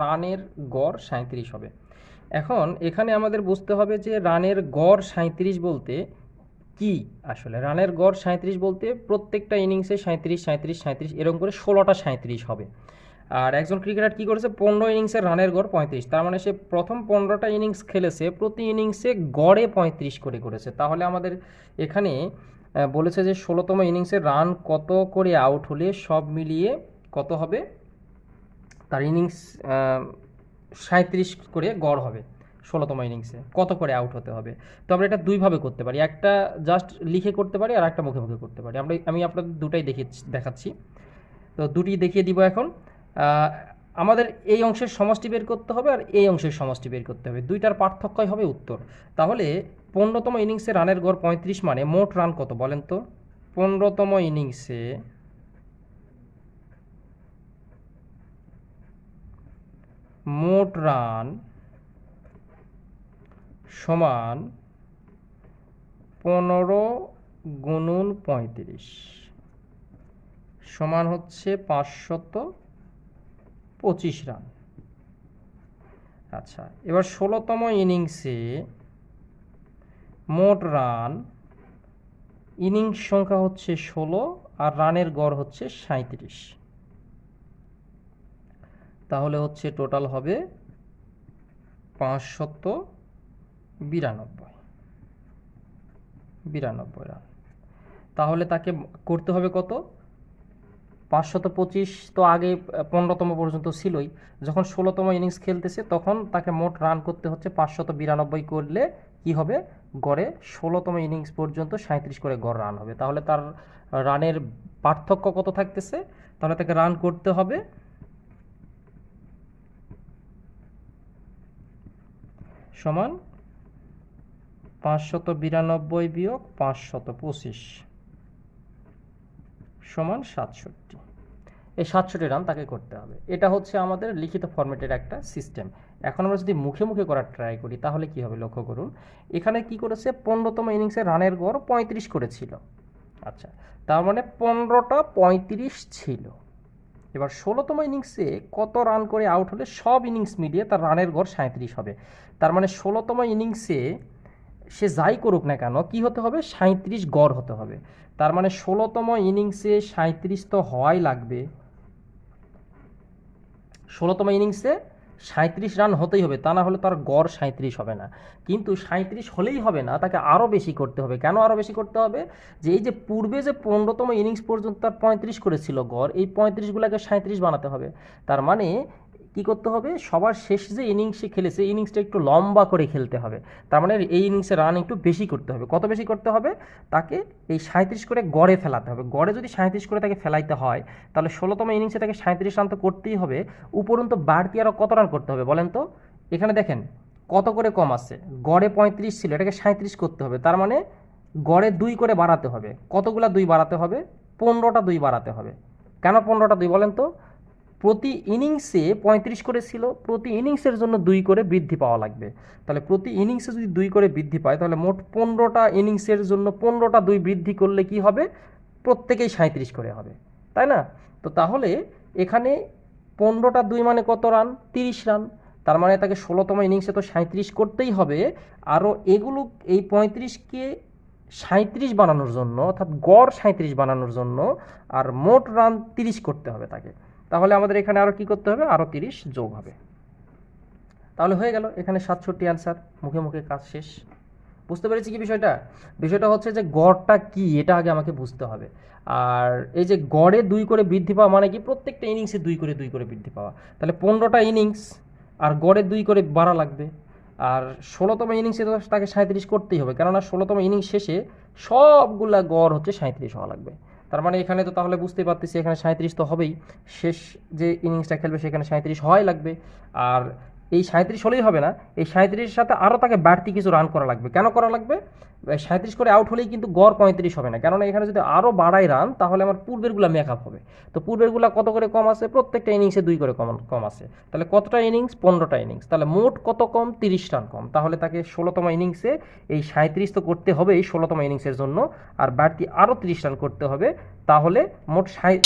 রানের গড় সাঁত্রিশ হবে। এখন এখানে আমাদের বুঝতে হবে যে রানের গড় সাঁত্রিশ বলতে কি আসলে? রানের গড় সাঁত্রিশ বলতে প্রত্যেকটা ইনিংসে সাঁত্রিশ সাঁত্রিশ সাঁত্রিশ এরকম করে ষোলোটা সাঁত্রিশ হবে। আর একজন ক্রিকেটার কী করেছে? পনেরো ইনিংসের রানের গড় পঁয়ত্রিশ। তার মানে সে প্রথম পনেরোটা ইনিংস খেলেছে, প্রতি ইনিংসে গড়ে পঁয়ত্রিশ করে করেছে। তাহলে আমাদের এখানে বলেছে যে ষোলোতম ইনিংসে রান কত করে আউট হলে সব মিলিয়ে কত হবে? তার ইনিংস সাঁত্রিশ করে গড় হবে ষোলোতম ইনিংসে। কত করে আউট হতে হবে? তো আমরা এটা দুইভাবে করতে পারি। একটা জাস্ট লিখে করতে পারি আর একটা মুখে মুখে করতে পারি। আমরা আমি আপনাদের দুটাই দেখিয়ে দেখাচ্ছি। তো দুটি দেখিয়ে দিব এখন। আমাদের এই অংশের সমষ্টি বের করতে হবে আর এই অংশের সমষ্টি বের করতে হবে। দুইটার পার্থক্যই হবে উত্তর। তাহলে পনেরোতম ইনিংসে রানের গড় পঁয়ত্রিশ মানে মোট রান কত বলেন তো? পনেরোতম ইনিংসে মোট রান সমান পনেরো গুণুন পঁয়ত্রিশ। সমান হচ্ছে পাঁচশত পঁচিশ রান। আচ্ছা এবার ষোলোতম ইনিংসে মোট রান, ইনিংস সংখ্যা হচ্ছে ষোলো আর রানের গড় হচ্ছে সাঁত্রিশ তাহলে হচ্ছে টোটাল হবে পাঁচশত বিরানব্বই। বিরানব্বই রান তাহলে তাকে করতে হবে কত? পাঁচশত পঁচিশ তো আগে পনেরোতম পর্যন্ত ছিলই। যখন ষোলোতম ইনিংস খেলতেছে, তখন তাকে মোট রান করতে হচ্ছে পাঁচশত বিরানব্বই করলে কি হবে? গড়ে ষোলোতম ইনিংস পর্যন্ত সাঁত্রিশ করে গড় রান হবে। তাহলে তার রানের পার্থক্য কত থাকতেছে? তাহলে তাকে রান করতে হবে সমান পাঁচশত বিরানব্বই বিয়োগ পাঁচশত পঁচিশ সমান সাতষট্টি। এই সাতষট্টি রান তাকে করতে হবে। এটা হচ্ছে আমাদের লিখিত ফরম্যাটের একটা সিস্টেম। এখন আমরা যদি মুখে মুখে করার ট্রাই করি, তাহলে কি হবে লক্ষ্য করুন? এখানে কি করেছে? পনেরোতম ইনিংসে রানের গড় পঁয়ত্রিশ করেছিল। আচ্ছা তার মানে পনেরোটা পঁয়ত্রিশ ছিল। এবার ষোলোতম ইনিংসে কত রান করে আউট হলে সব ইনিংস মিলিয়ে তার রানের গড় সাঁত্রিশ হবে। তার মানে ষোলোতম ইনিংসে সে যাই করুক না কেন, কি হতে হবে? সাঁত্রিশ গড় হতে হবে। তার মানে ষোলোতম ইনিংসে সাঁত্রিশ তো হওয়াই লাগবে। ষোলোতম ইনিংসে সাঁত্রিশ রান হতেই হবে, তা না হলে তার গড় সাঁত্রিশ হবে না। কিন্তু সাঁত্রিশ হলেই হবে না, তাকে আরও বেশি করতে হবে। কেন আরও বেশি করতে হবে? যে এই যে পূর্বে যে পনেরোতম ইনিংস পর্যন্ত তার পঁয়ত্রিশ করেছিল গড়, এই পঁয়ত্রিশগুলোকে সাঁত্রিশ বানাতে হবে। তার মানে কি করতে হবে? সবার শেষ যে ইনিংসে খেলেছে ইনিংসটা একটু লম্বা করে খেলতে হবে। তার মানে এই ইনিংসে রান একটু বেশি করতে হবে। কত বেশি করতে হবে? তাকে এই সাঁত্রিশ করে গড়ে ফেলাতে হবে। গড়ে যদি সাঁত্রিশ করে তাকে ফেলাইতে হয়, তাহলে ষোলোতম ইনিংসে তাকে সাঁত্রিশ রান তো করতেই হবে। উপরন্ত বাড়তি আরও কত রান করতে হবে বলেন তো? এখানে দেখেন, কত করে কম আছে? গড়ে পঁয়ত্রিশ ছিল, এটাকে সাঁত্রিশ করতে হবে। তার মানে গড়ে দুই করে বাড়াতে হবে। কতগুলা দুই বাড়াতে হবে? পনেরোটা দুই বাড়াতে হবে। কেন পনেরোটা দুই বলেন তো? প্রতি ইনিংসে পঁয়ত্রিশ করে ছিল, প্রতি ইনিংসের জন্য দুই করে বৃদ্ধি পাওয়া লাগবে। তাহলে প্রতি ইনিংসে যদি দুই করে বৃদ্ধি পায়, তাহলে মোট পনেরোটা ইনিংসের জন্য পনেরোটা দুই বৃদ্ধি করলে কি হবে? প্রত্যেকেই সাঁত্রিশ করে হবে। তাই না? তো তাহলে এখানে পনেরোটা দুই মানে কত রান? তিরিশ রান। তার মানে তাকে ষোলোতম ইনিংসে তো সাঁত্রিশ করতেই হবে। আরও এগুলো, এই পঁয়ত্রিশকে সাঁত্রিশ বানানোর জন্য অর্থাৎ গড় সাঁত্রিশ বানানোর জন্য আর মোট রান তিরিশ করতে হবে তাকে। তাহলে আমাদের এখানে আরও কি করতে হবে? আরও তিরিশ যোগ হবে। তাহলে হয়ে গেল, এখানে সাতষট্টি অ্যান্সার মুখে মুখে কাজ শেষ। বুঝতে পেরেছি কি বিষয়টা? বিষয়টা হচ্ছে যে গড়টা কি, এটা আগে আমাকে বুঝতে হবে। আর এই যে গড়ে দুই করে বৃদ্ধি পাওয়া মানে কি? প্রত্যেকটা ইনিংসে দুই করে দুই করে বৃদ্ধি পাওয়া। তাহলে পনেরোটা ইনিংস আর গড়ে দুই করে বাড়া লাগবে। আর ষোলোতম ইনিংসে তো তাকে সাঁত্রিশ করতেই হবে। কেননা ষোলোতম ইনিংস শেষে সবগুলা গড় হচ্ছে সাঁত্রিশ হওয়া লাগবে। তার মানে এখানে তো তাহলে বুঝতেই পারতেছি এখানে সাঁত্রিশ তো হবেই। শেষ যে ইনিংসটা খেলবে সেখানে সাঁত্রিশ হয় লাগবে। আর এই সাঁত্রিশ হলেই হবে না। এই সাঁত্রিশের সাথে আরও তাকে বাড়তি কিছু রান করা লাগবে। কেন করা লাগবে? সাঁত্রিশ করে আউট হলেই কিন্তু গড় পঁয়ত্রিশ হবে না। কেননা এখানে যদি আরও বাড়াই রান তাহলে আমার পূর্বেরগুলো মেকআপ হবে। তো পূর্বেরগুলো কত করে কম আছে? প্রত্যেকটা ইনিংসে দুই করে কম কম আছে। তাহলে কতটা ইনিংস পনেরোটা ইনিংস তাহলে মোট কত কম? তিরিশ রান কম। তাহলে তাকে ষোলোতম ইনিংসে এই সাঁত্রিশ তো করতে হবে এই ষোলোতম ইনিংসের জন্য। আর বাড়তি আরও তিরিশ রান করতে হবে। তাহলে মোট সাঁই